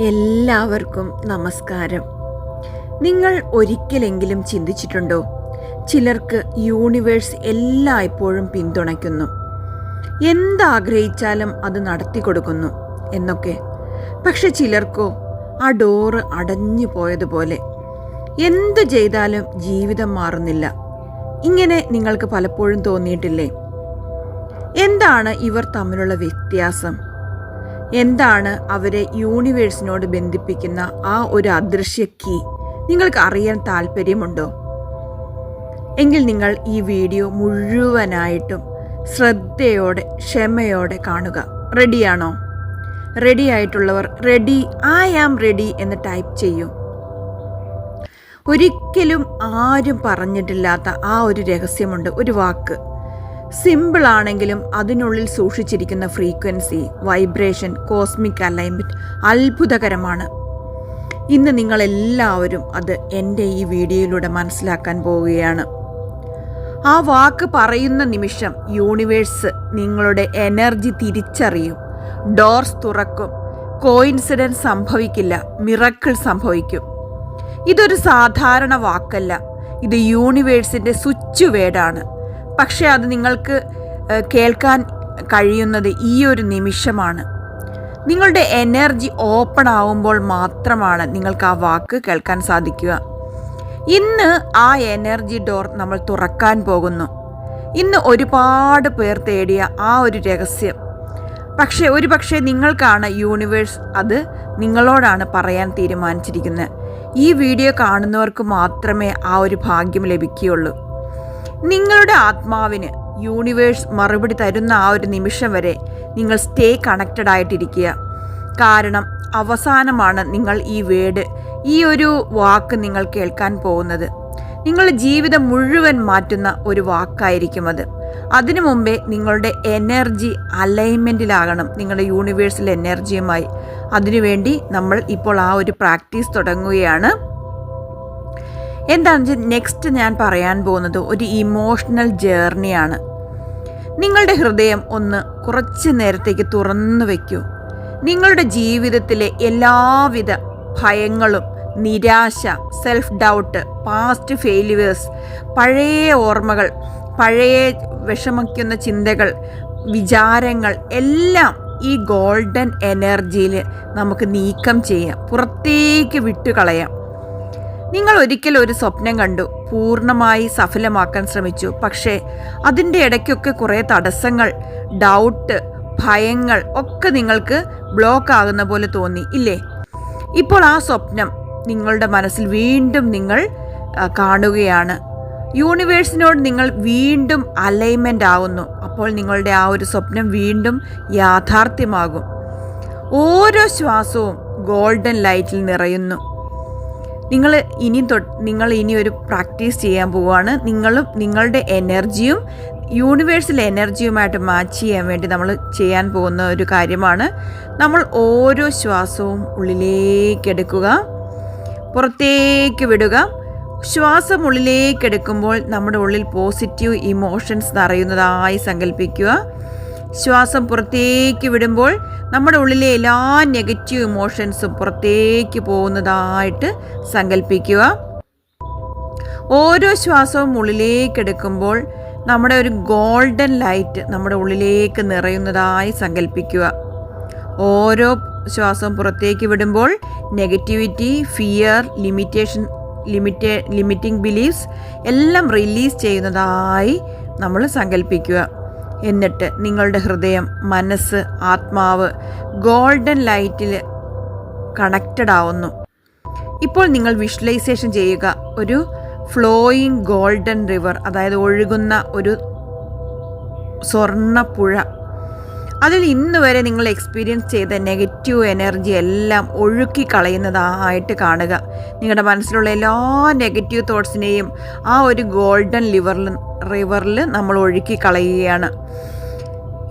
എല്ലാവർക്കും നമസ്കാരം. നിങ്ങൾ ഒരിക്കലെങ്കിലും ചിന്തിച്ചിട്ടുണ്ടോ? ചിലർക്ക് യൂണിവേഴ്സ് എല്ലായ്പ്പോഴും പിന്തുണയ്ക്കുന്നു. എന്താഗ്രഹിച്ചാലും അത് നടത്തി കൊടുക്കുന്നു എന്നൊക്കെ. പക്ഷെ ചിലർക്കോ ആ ഡോറ് അടഞ്ഞു പോയതുപോലെ. എന്തു ചെയ്താലും ജീവിതം മാറുന്നില്ല. ഇങ്ങനെ നിങ്ങൾക്ക് പലപ്പോഴും തോന്നിയിട്ടില്ലേ? എന്താണ് ഇവർ തമ്മിലുള്ള വ്യത്യാസം? എന്താണ് അവരെ യൂണിവേഴ്സിനോട് ബന്ധിപ്പിക്കുന്ന ആ ഒരു അദൃശ്യ കീ നിങ്ങൾക്ക് അറിയാൻ താല്പര്യമുണ്ടോ എങ്കിൽ നിങ്ങൾ ഈ വീഡിയോ മുഴുവനായിട്ടും ശ്രദ്ധയോടെ ക്ഷമയോടെ കാണുക. റെഡിയാണോ റെഡി ആയിട്ടുള്ളവർ റെഡി ഐ ആം റെഡി എന്ന് ടൈപ്പ് ചെയ്യൂ. ഒരിക്കലും ആരും പറഞ്ഞിട്ടില്ലാത്ത ആ ഒരു രഹസ്യമുണ്ട് ഒരു വാക്ക്. സിമ്പിൾ ആണെങ്കിലും അതിനുള്ളിൽ സൂക്ഷിച്ചിരിക്കുന്ന ഫ്രീക്വൻസി വൈബ്രേഷൻ കോസ്മിക് അലൈൻമെന്റ് അത്ഭുതകരമാണ്. ഇന്ന് നിങ്ങളെല്ലാവരും അത് എന്റെ ഈ വീഡിയോയിലൂടെ മനസ്സിലാക്കാൻ പോവുകയാണ്. ആ വാക്ക് പറയുന്ന നിമിഷം യൂണിവേഴ്സ് നിങ്ങളുടെ എനർജി തിരിച്ചറിയും. ഡോർസ് തുറക്കും. കോയിൻസിഡൻസ് സംഭവിക്കില്ല. മിറക്കിൾ സംഭവിക്കും. ഇതൊരു സാധാരണ വാക്കല്ല. ഇത് യൂണിവേഴ്സിന്റെ സ്വിച്ച് വേർഡാണ് പക്ഷേ അത് നിങ്ങൾക്ക് കേൾക്കാൻ കഴിയുന്നത് ഈ ഒരു നിമിഷമാണ്. നിങ്ങളുടെ എനർജി ഓപ്പൺ ആവുമ്പോൾ മാത്രമാണ് നിങ്ങൾക്ക് ആ വാക്ക് കേൾക്കാൻ സാധിക്കുക. ഇന്ന് ആ എനർജി ഡോർ നമ്മൾ തുറക്കാൻ പോകുന്നു. ഇന്ന് ഒരുപാട് പേർ തേടിയ ആ ഒരു രഹസ്യം. പക്ഷേ ഒരു പക്ഷേ നിങ്ങൾക്കാണ് യൂണിവേഴ്സ് അത് നിങ്ങളോടാണ് പറയാൻ തീരുമാനിച്ചിരിക്കുന്നത്. ഈ വീഡിയോ കാണുന്നവർക്ക് മാത്രമേ ആ ഒരു ഭാഗ്യം ലഭിക്കുകയുള്ളൂ. നിങ്ങളുടെ ആത്മാവിന് യൂണിവേഴ്സ് മറുപടി തരുന്ന ആ ഒരു നിമിഷം വരെ നിങ്ങൾ സ്റ്റേ കണക്റ്റഡ് ആയിട്ടിരിക്കുക. കാരണം അവസാനമാണ് നിങ്ങൾ ഈ വേഡ് ഈ ഒരു വാക്ക് നിങ്ങൾ കേൾക്കാൻ പോകുന്നത്. നിങ്ങളുടെ ജീവിതം മുഴുവൻ മാറ്റുന്ന ഒരു വാക്കായിരിക്കും അത്. അതിനു മുമ്പേ നിങ്ങളുടെ എനർജി അലൈൻമെന്റിലാകണം നിങ്ങളുടെ യൂണിവേഴ്സിലെ എനർജിയുമായി അതിനുവേണ്ടി നമ്മൾ ഇപ്പോൾ ആ ഒരു പ്രാക്ടീസ് തുടങ്ങുകയാണ്. എന്താണെന്ന് വെച്ചാൽ നെക്സ്റ്റ് ഞാൻ പറയാൻ പോകുന്നത് ഒരു ഇമോഷണൽ ജേർണിയാണ് നിങ്ങളുടെ ഹൃദയം ഒന്ന് കുറച്ച് നേരത്തേക്ക് തുറന്നു വയ്ക്കൂ നിങ്ങളുടെ ജീവിതത്തിലെ എല്ലാവിധ ഭയങ്ങളും നിരാശ സെൽഫ് ഡൗട്ട് പാസ്റ്റ് ഫെയിലുവേഴ്സ് പഴയ ഓർമ്മകൾ പഴയ വിഷമിക്കുന്ന ചിന്തകൾ വിചാരങ്ങൾ എല്ലാം ഈ ഗോൾഡൻ എനർജിയിൽ നമുക്ക് നീക്കം ചെയ്യാം. പുറത്തേക്ക് വിട്ടുകളയാം. നിങ്ങൾ ഒരിക്കൽ ഒരു സ്വപ്നം കണ്ടു പൂർണമായി സഫലമാക്കാൻ ശ്രമിച്ചു. പക്ഷേ അതിന്റെ ഇടയ്ക്കൊക്കെ കുറേ തടസ്സങ്ങൾ ഡൗട്ട് ഭയങ്ങൾ ഒക്കെ നിങ്ങൾക്ക് ബ്ലോക്ക് ആകുന്ന പോലെ തോന്നി ഇല്ലേ? ഇപ്പോൾ ആ സ്വപ്നം നിങ്ങളുടെ മനസ്സിൽ വീണ്ടും നിങ്ങൾ കാണുകയാണ്. യൂണിവേഴ്സിനോട് നിങ്ങൾ വീണ്ടും അലൈൻമെന്റ് ആവുന്നു. അപ്പോൾ നിങ്ങളുടെ ആ ഒരു സ്വപ്നം വീണ്ടും യാഥാർത്ഥ്യമാകും. ഓരോ ശ്വാസവും ഗോൾഡൻ ലൈറ്റിൽ നിറയുന്നു. നിങ്ങൾ ഇനി തൊട്ട് നിങ്ങൾ ഇനി ഒരു പ്രാക്ടീസ് ചെയ്യാൻ പോവുകയാണ്. നിങ്ങളും നിങ്ങളുടെ എനർജിയും യൂണിവേഴ്സൽ എനർജിയുമായിട്ട് മാച്ച് ചെയ്യാൻ വേണ്ടി നമ്മൾ ചെയ്യാൻ പോകുന്ന ഒരു കാര്യമാണ്. നമ്മൾ ഓരോ ശ്വാസവും ഉള്ളിലേക്ക് എടുക്കുക. പുറത്തേക്ക് വിടുക. ശ്വാസം ഉള്ളിലേക്ക് എടുക്കുമ്പോൾ നമ്മുടെ ഉള്ളിൽ പോസിറ്റീവ് ഇമോഷൻസ് നിറയുന്നതായി സങ്കല്പിക്കുക. ശ്വാസം പുറത്തേക്ക് വിടുമ്പോൾ നമ്മുടെ ഉള്ളിലെ എല്ലാ നെഗറ്റീവ് ഇമോഷൻസും പുറത്തേക്ക് പോകുന്നതായിട്ട് സങ്കല്പിക്കുക. ഓരോ ശ്വാസവും ഉള്ളിലേക്ക് എടുക്കുമ്പോൾ നമ്മുടെ ഒരു ഗോൾഡൻ ലൈറ്റ് നമ്മുടെ ഉള്ളിലേക്ക് നിറയുന്നതായി സങ്കല്പിക്കുക. ഓരോ ശ്വാസം പുറത്തേക്ക് വിടുമ്പോൾ നെഗറ്റിവിറ്റി ഫിയർ ലിമിറ്റേഷൻ ലിമിറ്റേ ലിമിറ്റിംഗ് ബിലീഫ്സ് എല്ലാം റിലീസ് ചെയ്യുന്നതായി നമ്മൾ സങ്കല്പിക്കുക. എന്നിട്ട് നിങ്ങളുടെ ഹൃദയം മനസ്സ് ആത്മാവ് ഗോൾഡൻ ലൈറ്റിൽ കണക്റ്റഡ് ആവുന്നു. ഇപ്പോൾ നിങ്ങൾ വിഷ്വലൈസേഷൻ ചെയ്യുക. ഒരു ഫ്ലോയിങ് ഗോൾഡൻ റിവർ അതായത് ഒഴുകുന്ന ഒരു സ്വർണപ്പുഴ. അതിൽ ഇന്ന് വരെ നിങ്ങൾ എക്സ്പീരിയൻസ് ചെയ്ത നെഗറ്റീവ് എനർജി എല്ലാം ഒഴുക്കി കളയുന്നതായിട്ട് കാണുക. നിങ്ങളുടെ മനസ്സിലുള്ള എല്ലാ നെഗറ്റീവ് തോട്ട്സിനെയും ആ ഒരു ഗോൾഡൻ ലിവറിൽ റിവറിൽ നമ്മൾ ഒഴുക്കി കളയുകയാണ്.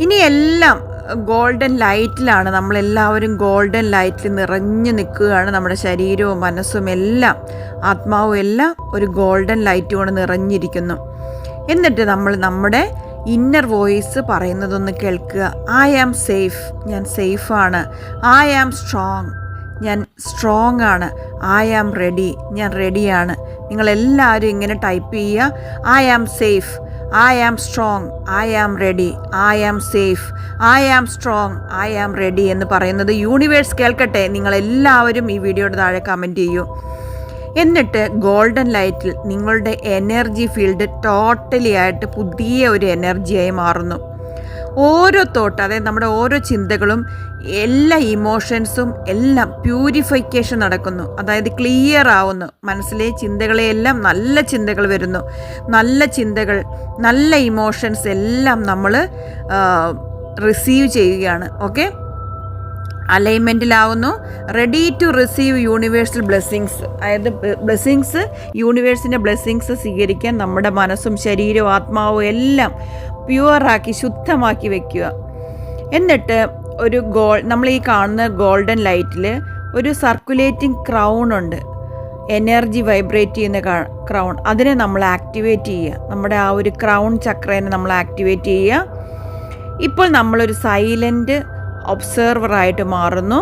ഇനി എല്ലാം ഗോൾഡൻ ലൈറ്റിലാണ്. നമ്മളെല്ലാവരും ഗോൾഡൻ ലൈറ്റിൽ നിറഞ്ഞു നിൽക്കുകയാണ്. നമ്മുടെ ശരീരവും മനസ്സും എല്ലാം ആത്മാവും എല്ലാം ഒരു ഗോൾഡൻ ലൈറ്റ് കൊണ്ട് നിറഞ്ഞിരിക്കുന്നു. എന്നിട്ട് നമ്മൾ നമ്മുടെ ഇന്നർ വോയിസ് പറയുന്നതൊന്ന് കേൾക്കുക. ഐ ആം സേഫ് ഞാൻ സേഫാണ് ഐ ആം സ്ട്രോങ് ഞാൻ സ്ട്രോങ് ആണ്. ഐ ആം റെഡി ഞാൻ റെഡിയാണ് നിങ്ങളെല്ലാവരും ഇങ്ങനെ ടൈപ്പ് ചെയ്യുക. I am safe I am strong I am ready I am safe I am strong I am ready എന്ന് പറയുന്നത് യൂണിവേഴ്സ് കേൾക്കട്ടെ. നിങ്ങളെല്ലാവരും ഈ വീഡിയോയുടെ താഴെ കമന്റ് ചെയ്യൂ. എന്നിട്ട് ഗോൾഡൻ ലൈറ്റിൽ നിങ്ങളുടെ എനർജി ഫീൽഡ് ടോട്ടലി ആയിട്ട് പുതിയ ഒരു എനർജിയായി മാറുന്നു. ഓരോ തോട്ട് അതായത് നമ്മുടെ ഓരോ ചിന്തകളും എല്ലാ ഇമോഷൻസും എല്ലാം പ്യൂരിഫിക്കേഷൻ നടക്കുന്നു. അതായത് ക്ലിയർ ആവുന്നു. മനസ്സിലെ ചിന്തകളെയെല്ലാം നല്ല ചിന്തകൾ വരുന്നു. നല്ല ചിന്തകൾ നല്ല ഇമോഷൻസ് എല്ലാം നമ്മൾ റിസീവ് ചെയ്യുകയാണ്. Okay അലൈൻമെന്റിലാവുന്നു ready to receive universal blessings അതായത് ബ്ലെസ്സിങ്സ് യൂണിവേഴ്സിന്റെ ബ്ലെസ്സിങ്സ് സ്വീകരിക്കാൻ നമ്മുടെ മനസ്സും ശരീരവും ആത്മാവും എല്ലാം പ്യുവറാക്കി ശുദ്ധമാക്കി വെക്കുക. എന്നിട്ട് ഒരു ഗോൾ നമ്മൾ ഈ കാണുന്ന ഗോൾഡൻ ലൈറ്റിൽ ഒരു സർക്കുലേറ്റിംഗ് ക്രൗൺ ഉണ്ട്. എനർജി വൈബ്രേറ്റ് ചെയ്യുന്ന ക്രൗൺ. അതിനെ നമ്മൾ ആക്ടിവേറ്റ് ചെയ്യുക. നമ്മുടെ ആ ഒരു ക്രൗൺ ചക്രേനെ നമ്മൾ ആക്ടിവേറ്റ് ചെയ്യുക. ഇപ്പോൾ നമ്മളൊരു സൈലന്റ് ഒബ്സർവറായിട്ട് മാറുന്നു.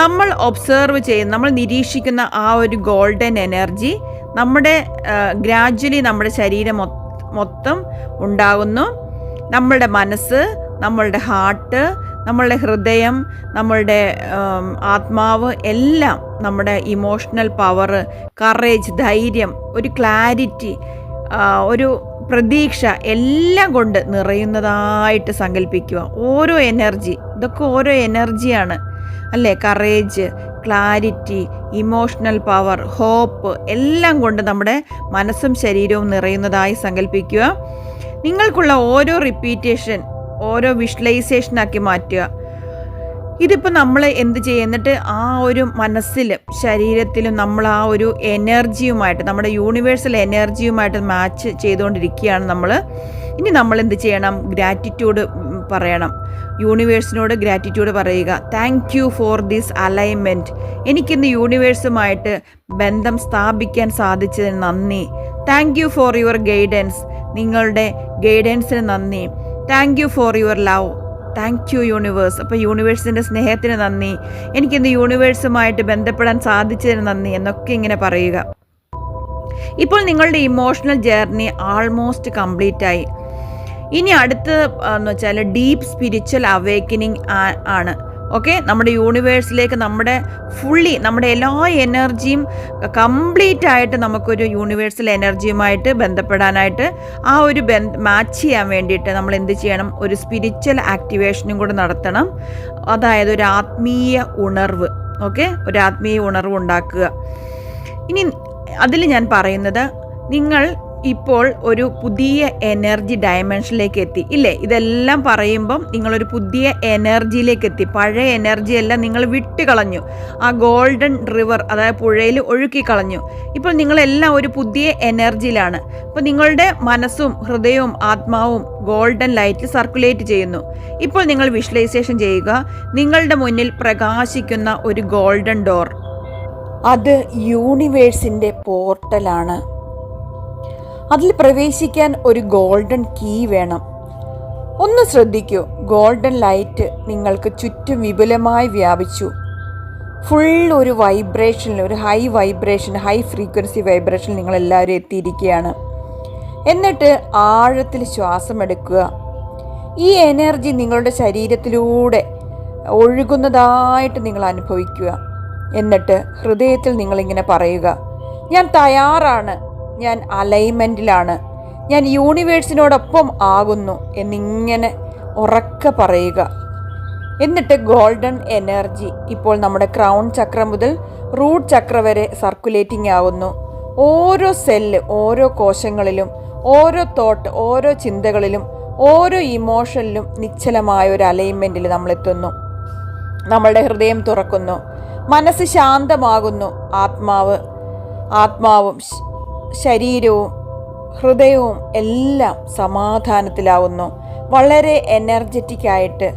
നമ്മൾ ഒബ്സേർവ് ചെയ്യുന്ന നമ്മൾ നിരീക്ഷിക്കുന്ന ആ ഒരു ഗോൾഡൻ എനർജി നമ്മുടെ ഗ്രാജ്വലി നമ്മുടെ ശരീരം മൊത്തം ഉണ്ടാകുന്നു. നമ്മളുടെ മനസ്സ് നമ്മളുടെ ഹാർട്ട് നമ്മളുടെ ഹൃദയം നമ്മളുടെ ആത്മാവ് എല്ലാം നമ്മുടെ ഇമോഷണൽ പവർ കറേജ് ധൈര്യം ഒരു ക്ലാരിറ്റി ഒരു പ്രതീക്ഷ എല്ലാം കൊണ്ട് നിറയുന്നതായിട്ട് സങ്കല്പിക്കുക ഓരോ എനർജി ഇതൊക്കെ ഓരോ എനർജിയാണ് അല്ലേ? Courage clarity emotional power hope എല്ലാം കൊണ്ട് നമ്മുടെ മനസ്സും ശരീരവും നിറയുന്നതായി സങ്കല്പിക്കുക നിങ്ങൾക്കുള്ള ഓരോ റിപ്പീറ്റേഷൻ ഓരോ വിഷ്വലൈസേഷനാക്കി മാറ്റുക. ഇതിപ്പോൾ നമ്മൾ എന്ത് ചെയ്യുക എന്നിട്ട് ആ ഒരു മനസ്സിലും ശരീരത്തിലും നമ്മൾ ആ ഒരു എനർജിയുമായിട്ട് നമ്മുടെ യൂണിവേഴ്സൽ എനർജിയുമായിട്ട് മാച്ച് ചെയ്തുകൊണ്ടിരിക്കുകയാണ് നമ്മൾ ഇനി നമ്മൾ എന്ത് ചെയ്യണം? ഗ്രാറ്റിറ്റ്യൂഡ് പറയണം. യൂണിവേഴ്സിനോട് ഗ്രാറ്റിറ്റ്യൂഡ് പറയുക. Thank you for this alignment എനിക്കിന്ന് യൂണിവേഴ്സുമായിട്ട് ബന്ധം സ്ഥാപിക്കാൻ സാധിച്ചതിന് നന്ദി. Thank you for your guidance നിങ്ങളുടെ ഗൈഡൻസിന് നന്ദി. Thank you for your love thank you universe അപ്പോൾ യൂണിവേഴ്സിന്റെ സ്നേഹത്തിന് നന്ദി. എനിക്കിന്ന് യൂണിവേഴ്സുമായിട്ട് ബന്ധപ്പെടാൻ സാധിച്ചതിന് നന്ദി എന്നൊക്കെ ഇങ്ങനെ പറയുക. ഇപ്പോൾ നിങ്ങളുടെ ഇമോഷണൽ ജേർണി ആൾമോസ്റ്റ് കംപ്ലീറ്റ് ആയി. ഇനി അടുത്ത് എന്ന് വെച്ചാൽ ഡീപ്പ് സ്പിരിച്വൽ അവേക്കനിങ് ആണ്. ഓക്കെ നമ്മുടെ യൂണിവേഴ്സിലേക്ക് നമ്മുടെ ഫുള്ളി നമ്മുടെ എല്ലാ എനർജിയും കംപ്ലീറ്റ് ആയിട്ട് നമുക്കൊരു യൂണിവേഴ്സൽ എനർജിയുമായിട്ട് ബന്ധപ്പെടാനായിട്ട് ആ ഒരു മാച്ച് ചെയ്യാൻ വേണ്ടിയിട്ട് നമ്മൾ എന്ത് ചെയ്യണം? ഒരു സ്പിരിച്വൽ ആക്ടിവേഷനും കൂടെ നടത്തണം. അതായത് ഒരു ആത്മീയ ഉണർവ്. ഓക്കെ ഒരു ആത്മീയ ഉണർവ് ഉണ്ടാക്കുക. ഇനി അതിൽ ഞാൻ പറയുന്നത് നിങ്ങൾ ഇപ്പോൾ ഒരു പുതിയ എനർജി ഡയമെൻഷനിലേക്ക് എത്തി ഇല്ലേ? ഇതെല്ലാം പറയുമ്പം നിങ്ങളൊരു പുതിയ എനർജിയിലേക്ക് എത്തി പഴയ എനർജി എല്ലാം നിങ്ങൾ വിട്ടുകളഞ്ഞു. ആ ഗോൾഡൻ റിവർ അതായത് പുഴയിൽ ഒഴുക്കി കളഞ്ഞു ഇപ്പോൾ നിങ്ങളെല്ലാം ഒരു പുതിയ എനർജിയിലാണ്. അപ്പോൾ നിങ്ങളുടെ മനസ്സും ഹൃദയവും ആത്മാവും ഗോൾഡൻ ലൈറ്റ് സർക്കുലേറ്റ് ചെയ്യുന്നു. ഇപ്പോൾ നിങ്ങൾ വിഷ്വലൈസേഷൻ ചെയ്യുക. നിങ്ങളുടെ മുന്നിൽ പ്രകാശിക്കുന്ന ഒരു ഗോൾഡൻ ഡോർ. അത് യൂണിവേഴ്സിന്റെ പോർട്ടലാണ്. അതിൽ പ്രവേശിക്കാൻ ഒരു ഗോൾഡൻ കീ വേണം. ഒന്ന് ശ്രദ്ധിക്കൂ ഗോൾഡൻ ലൈറ്റ് നിങ്ങൾക്ക് ചുറ്റും വിപുലമായി വ്യാപിച്ചു. ഫുൾ ഒരു വൈബ്രേഷനിൽ ഒരു high vibration high frequency vibration നിങ്ങളെല്ലാവരും എത്തിയിരിക്കുകയാണ്. എന്നിട്ട് ആഴത്തിൽ ശ്വാസം എടുക്കുക. ഈ എനർജി നിങ്ങളുടെ ശരീരത്തിലൂടെ ഒഴുകുന്നതായിട്ട് നിങ്ങൾ അനുഭവിക്കുക. എന്നിട്ട് ഹൃദയത്തിൽ നിങ്ങളിങ്ങനെ പറയുക ഞാൻ തയ്യാറാണ്. ഞാൻ അലൈൻമെന്റിലാണ് ഞാൻ യൂണിവേഴ്സിനോടൊപ്പം ആകുന്നു എന്നിങ്ങനെ ഉറക്കെ പറയുക. എന്നിട്ട് ഗോൾഡൻ എനർജി ഇപ്പോൾ നമ്മുടെ ക്രൗൺ ചക്രം മുതൽ റൂട്ട് ചക്ര വരെ സർക്കുലേറ്റിംഗ് ആവുന്നു. ഓരോ സെല്ല് ഓരോ കോശങ്ങളിലും ഓരോ തോട്ട് ഓരോ ചിന്തകളിലും ഓരോ ഇമോഷനിലും നിശ്ചലമായ ഒരു അലൈൻമെന്റിൽ നമ്മളെത്തുന്നു. നമ്മളുടെ ഹൃദയം തുറക്കുന്നു. മനസ്സ് ശാന്തമാകുന്നു. ആത്മാവ് ആത്മാവും ശരീരവും ഹൃദയവും എല്ലാം സമാധാനത്തിലാവുന്നു. വളരെ എനർജറ്റിക് ആയിട്ട്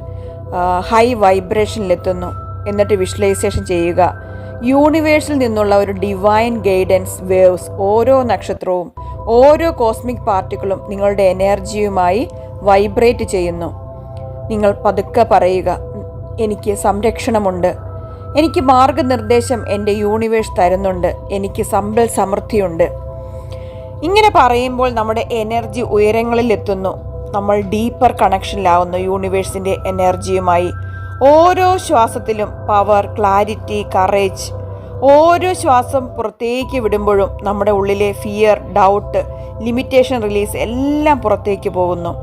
ഹൈ വൈബ്രേഷനിലെത്തുന്നു എന്നിട്ട് വിഷ്വലൈസേഷൻ ചെയ്യുക. യൂണിവേഴ്സിൽ നിന്നുള്ള ഒരു ഡിവൈൻ ഗൈഡൻസ് വേവ്സ് ഓരോ നക്ഷത്രവും ഓരോ കോസ്മിക് പാർട്ടിക്കിളും നിങ്ങളുടെ എനർജിയുമായി വൈബ്രേറ്റ് ചെയ്യുന്നു. നിങ്ങൾ പതുക്കെ പറയുക എനിക്ക് സംരക്ഷണമുണ്ട്. എനിക്ക് മാർഗനിർദ്ദേശം എന്റെ യൂണിവേഴ്സ് തരുന്നുണ്ട്. എനിക്ക് സമ്പൽ സമൃദ്ധിയുണ്ട്. ഇങ്ങനെ പറയുമ്പോൾ നമ്മുടെ എനർജി ഉയരങ്ങളിൽ എത്തുന്നു നമ്മൾ ഡീപ്പർ കണക്ഷനിലാവുന്നു യൂണിവേഴ്സിന്റെ എനർജിയുമായി. ഓരോ ശ്വാസത്തിലും പവർ ക്ലാരിറ്റി കറേജ്. ഓരോ ശ്വാസം പുറത്തേക്ക് വിടുമ്പോഴും നമ്മുടെ ഉള്ളിലെ ഫിയർ ഡൗട്ട് ലിമിറ്റേഷൻ റിലീസ് എല്ലാം പുറത്തേക്ക് പോകുന്നു.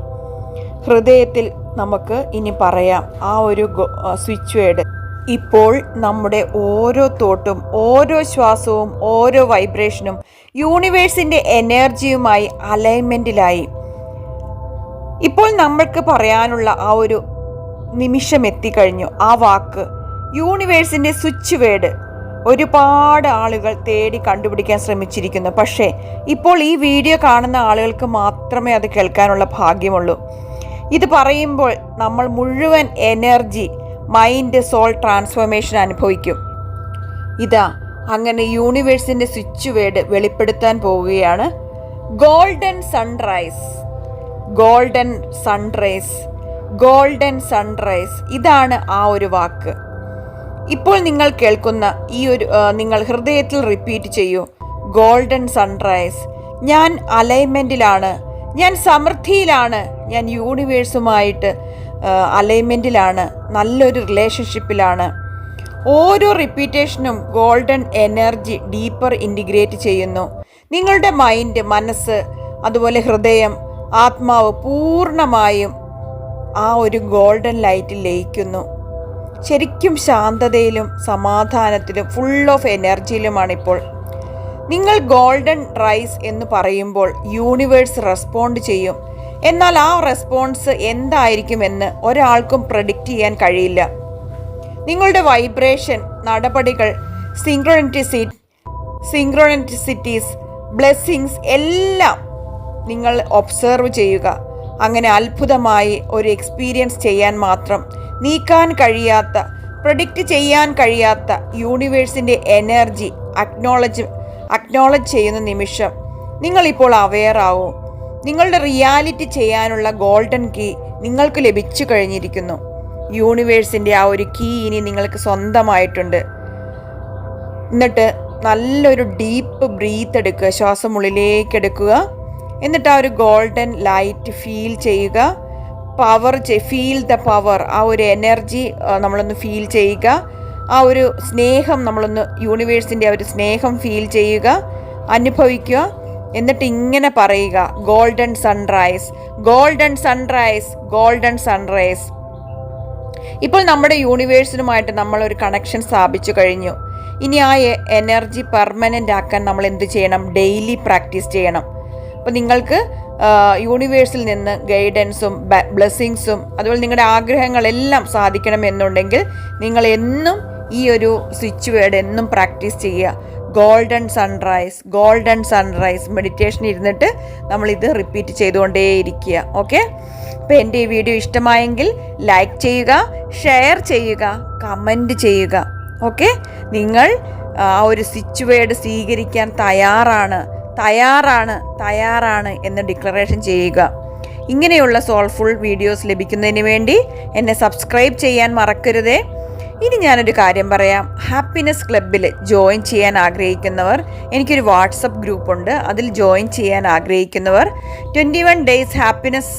ഹൃദയത്തിൽ നമുക്ക് ഇനി പറയാം ആ ഒരു സ്വിച്ച് വേഡ് ഇപ്പോൾ നമ്മുടെ ഓരോ തോട്ടും ഓരോ ശ്വാസവും ഓരോ വൈബ്രേഷനും യൂണിവേഴ്സിന്റെ എനർജിയുമായി അലൈൻമെന്റിലായി ഇപ്പോൾ നമ്മൾക്ക് പറയാനുള്ള ആ ഒരു നിമിഷം എത്തിക്കഴിഞ്ഞു ആ വാക്ക് യൂണിവേഴ്സിന്റെ സ്വിച്ച് വേഡ് ഒരുപാട് ആളുകൾ തേടി കണ്ടുപിടിക്കാൻ ശ്രമിച്ചിരിക്കുന്നു. പക്ഷേ ഇപ്പോൾ ഈ വീഡിയോ കാണുന്ന ആളുകൾക്ക് മാത്രമേ അത് കേൾക്കാനുള്ള ഭാഗ്യമുള്ളൂ. ഇത് പറയുമ്പോൾ നമ്മൾ മുഴുവൻ എനർജി മൈൻഡ് സോൾ ട്രാൻസ്ഫോർമേഷൻ അനുഭവിക്കും. ഇതാ അങ്ങനെ യൂണിവേഴ്സിന്റെ സ്വിച്ച് വേഡ് വെളിപ്പെടുത്താൻ പോവുകയാണ്. Golden sunrise golden sunrise golden sunrise ഇതാണ് ആ ഒരു വാക്ക്. ഇപ്പോൾ നിങ്ങൾ കേൾക്കുന്ന ഈ ഒരു നിങ്ങൾ ഹൃദയത്തിൽ റിപ്പീറ്റ് ചെയ്യൂ. ഗോൾഡൻ സൺറൈസ് ഞാൻ അലൈൻമെന്റിലാണ് ഞാൻ സമൃദ്ധിയിലാണ് ഞാൻ യൂണിവേഴ്സുമായിട്ട് അലൈൻമെന്റിലാണ് നല്ലൊരു റിലേഷൻഷിപ്പിലാണ്. ഓരോ റിപ്പീറ്റേഷനും ഗോൾഡൻ എനർജി ഡീപ്പർ ഇന്റിഗ്രേറ്റ് ചെയ്യുന്നു. നിങ്ങളുടെ മൈൻഡ് മനസ്സ് അതുപോലെ ഹൃദയം ആത്മാവ് പൂർണമായും ആ ഒരു ഗോൾഡൻ ലൈറ്റിൽ ലയിക്കുന്നു. ശരിക്കും ശാന്തതയിലും സമാധാനത്തിലും ഫുൾ ഓഫ് എനർജിയിലുമാണിപ്പോൾ നിങ്ങൾ ഗോൾഡൻ റൈസ് എന്ന് പറയുമ്പോൾ യൂണിവേഴ്സ് റെസ്പോണ്ട് ചെയ്യും. എന്നാൽ ആ റെസ്പോൺസ് എന്തായിരിക്കുമെന്ന് ഒരാൾക്കും പ്രഡിക്റ്റ് ചെയ്യാൻ കഴിയില്ല. നിങ്ങളുടെ വൈബ്രേഷൻ നടപടികൾ സിംഗ്രോണിറ്റിസിറ്റി സിങ്ക്രോണിറ്റിസിറ്റീസ് ബ്ലെസ്സിങ്സ് എല്ലാം നിങ്ങൾ ഒബ്സർവ് ചെയ്യുക. അങ്ങനെ അത്ഭുതമായി ഒരു എക്സ്പീരിയൻസ് ചെയ്യാൻ മാത്രം നീക്കാൻ കഴിയാത്ത പ്രൊഡിക്റ്റ് ചെയ്യാൻ കഴിയാത്ത യൂണിവേഴ്സിന്റെ എനർജി അക്നോളജ് അക്നോളജ് ചെയ്യുന്ന നിമിഷം നിങ്ങളിപ്പോൾ അവെയർ നിങ്ങളുടെ റിയാലിറ്റി ചെയ്യാനുള്ള ഗോൾഡൻ കീ നിങ്ങൾക്ക് ലഭിച്ചു കഴിഞ്ഞിരിക്കുന്നു. യൂണിവേഴ്സിന്റെ ആ ഒരു കീ ഇനി നിങ്ങൾക്ക് സ്വന്തമായിട്ടുണ്ട്. എന്നിട്ട് നല്ലൊരു ഡീപ്പ് ബ്രീത്ത് എടുക്കുക ശ്വാസം ഉള്ളിലേക്ക് എടുക്കുക. എന്നിട്ട് ആ ഒരു ഗോൾഡൻ ലൈറ്റ് ഫീൽ ചെയ്യുക. പവർ ഫീൽ ദ പവർ ആ ഒരു എനർജി നമ്മളൊന്ന് ഫീൽ ചെയ്യുക. ആ ഒരു സ്നേഹം നമ്മളൊന്ന് യൂണിവേഴ്സിന്റെ ആ ഒരു സ്നേഹം ഫീൽ ചെയ്യുക അനുഭവിക്കുക. എന്നിട്ട് ഇങ്ങനെ പറയുക golden sunrise golden sunrise golden sunrise. ഇപ്പോൾ നമ്മുടെ യൂണിവേഴ്സിനുമായിട്ട് നമ്മൾ ഒരു കണക്ഷൻ സ്ഥാപിച്ചു കഴിഞ്ഞു. ഇനി ആ എനർജി പെർമനന്റ് ആക്കാൻ നമ്മൾ എന്ത് ചെയ്യണം? ഡെയിലി പ്രാക്ടീസ് ചെയ്യണം. അപ്പോൾ നിങ്ങൾക്ക് യൂണിവേഴ്സിൽ നിന്ന് ഗൈഡൻസും ബ്ലെസ്സിങ്സും അതുപോലെ നിങ്ങളുടെ ആഗ്രഹങ്ങളെല്ലാം സാധിക്കണമെന്നുണ്ടെങ്കിൽ നിങ്ങൾ എന്നും ഈ ഒരു സ്വിച്ച് വേർഡ് എന്നും പ്രാക്ടീസ് ചെയ്യുക. Golden sunrise golden sunrise meditation ഇരുന്നിട്ട് നമ്മളിത് റിപ്പീറ്റ് ചെയ്തുകൊണ്ടേയിരിക്കുക. ഓക്കെ അപ്പോൾ എന്റെ ഈ വീഡിയോ ഇഷ്ടമായെങ്കിൽ ലൈക്ക് ചെയ്യുക ഷെയർ ചെയ്യുക കമന്റ് ചെയ്യുക. ഓക്കെ നിങ്ങൾ ആ ഒരു വേർഡ് സ്വീകരിക്കാൻ തയ്യാറാണ് തയ്യാറാണ് തയ്യാറാണ് എന്ന് ഡിക്ലറേഷൻ ചെയ്യുക. ഇങ്ങനെയുള്ള സോൾഫുൾ വീഡിയോസ് ലഭിക്കുന്നതിന് വേണ്ടി എന്നെ സബ്സ്ക്രൈബ് ചെയ്യാൻ മറക്കരുതേ. ഇനി ഞാനൊരു കാര്യം പറയാം. ഹാപ്പിനെസ് ക്ലബിൽ ജോയിൻ ചെയ്യാൻ ആഗ്രഹിക്കുന്നവർ എനിക്കൊരു വാട്സപ്പ് ഗ്രൂപ്പുണ്ട് അതിൽ ജോയിൻ ചെയ്യാൻ ആഗ്രഹിക്കുന്നവർ twenty one days happiness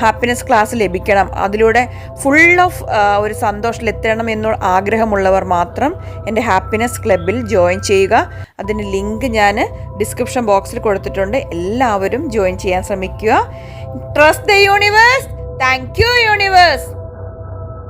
happiness class ലഭിക്കണം. അതിലൂടെ ഫുൾ ഓഫ് ഒരു സന്തോഷത്തിലെത്തണം എന്ന ആഗ്രഹമുള്ളവർ മാത്രം എന്റെ ഹാപ്പിനെസ് ക്ലബിൽ ജോയിൻ ചെയ്യുക. അതിന് ലിങ്ക് ഞാൻ ഡിസ്ക്രിപ്ഷൻ ബോക്സിൽ കൊടുത്തിട്ടുണ്ട്. എല്ലാവരും ജോയിൻ ചെയ്യാൻ ശ്രമിക്കുക. Trust the universe thank you universe